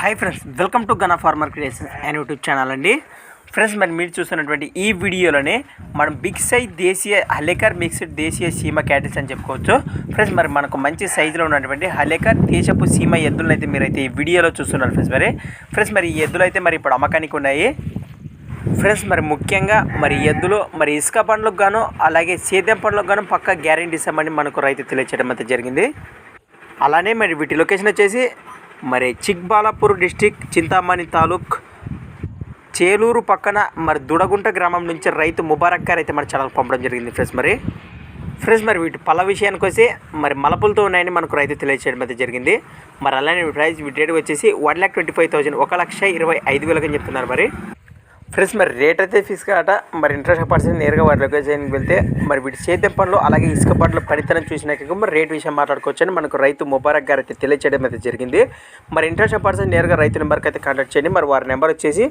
Hi friends welcome to Gana farmer creations and YouTube channel అండి. Friends మరి మీరు చూస్తున్నటువంటి ఈ వీడియోలోనే మనం బిగ్ సైజ్ దేశీయ హలేకర్ మిక్స్డ్ దేశీయ సీమ క్యాటిల్స్ అని చెప్పుకోవచ్చు. ఫ్రెండ్స్ మరి మనకు మంచి సైజులో ఉన్నటువంటి హలేకర్ దేశపు సీమ ఎద్దులను అయితే మీరైతే ఈ వీడియోలో చూస్తున్నారు ఫ్రెండ్స్ మరి. ఫ్రెండ్స్ మరి ఈ ఎద్దులు అయితే మరి ఇప్పుడు అమ్మకానికి ఉన్నాయి. ఫ్రెండ్స్ మరి ముఖ్యంగా మరి ఎద్దులు మరి ఇసుక పండ్లకు గాను అలాగే సేద్యం పండ్లకు గాను పక్క గ్యారెంటీ ఇస్తామని మనకు రైతు తెలియచేయడం అయితే జరిగింది. అలానే మరి వీటి లొకేషన్ వచ్చేసి మరి చిక్బాలాపూర్ డిస్టిక్ చింతామణి తాలూక్ చేలూరు పక్కన మరి దుడగుంట గ్రామం నుంచి రైతు ముబారక్ గారు అయితే మన ఛానల్ పంపడం జరిగింది ఫ్రెండ్స్ మరి. ఫ్రెండ్స్ మరి వీటి పళ్ళ విషయానికి వచ్చి మరి మలపులతో ఉన్నాయని మనకు రైతు తెలియజేయడం అయితే జరిగింది. మరి అలానే ప్రైస్ వీటి రేట్ వచ్చేసి one lakh twenty five thousand ఒక లక్ష ఇరవై ఐదు వేలకు చెప్తున్నారు మరి. ఫ్రెండ్స్ మరి రేట్ అయితే ఫిక్స్ కాట మరి ఇంట్రెస్ట్ పర్సెంట్ నేరుగా వారి లొకేషన్కి వెళ్తే మరి వీటి సేద్యం పనులు అలాగే ఇసుక పనులు పనితనం చూసినాక మరి రేట్ విషయం మాట్లాడుకోవచ్చని మనకు రైతు ముబారక్ గారు అయితే తెలియచేయడం అయితే జరిగింది. మరి ఇంట్రెస్ట్ పర్సెంట్ నేరుగా రైతు నెంబర్కి అయితే కాంటాక్ట్ చేయండి. మరి వారి నెంబర్ వచ్చేసి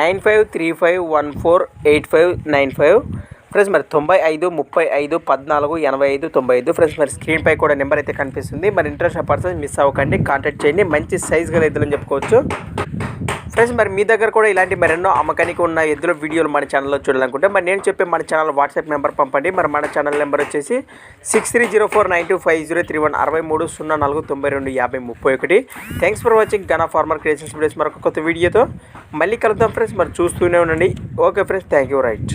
nine five three five one four eight five nine five friends మరి తొంభై ఐదు ముప్పై ఐదు పద్నాలుగు ఎనభై ఐదు తొంభై ఐదు. ఫ్రెండ్స్ మరి స్క్రీన్పై కూడా నెంబర్ అయితే కనిపిస్తుంది. మరి ఇంట్రెస్ట్ పర్సన్ మిస్ అవ్వకండి. కాంటాక్ట్ చేయండి. మంచి సైజ్ గల ఎద్దులని చెప్పుకోవచ్చు. ఫ్రెండ్స్ మరి మీ దగ్గర కూడా ఇలాంటి మరెన్నో అమ్మకానికి ఉన్న ఎద్దుల వీడియోలు మన ఛానల్లో చూడాలనుకుంటే మరి నేను చెప్పే మన ఛానల్ వాట్సాప్ నెంబర్ పంపండి. మరి మన ఛానల్ నెంబర్ వచ్చేసి six three zero four nine two five zero three one అరవై మూడు సున్నా నాలుగు తొంభై రెండు యాభై ముప్పై ఒకటి thanks for watching Gana farmer creations videos మరొక కొత్త వీడియోతో మళ్ళీ కలుద్దాం ఫ్రెండ్స్ మరి చూస్తూనే ఉండండి. Okay friends thank you right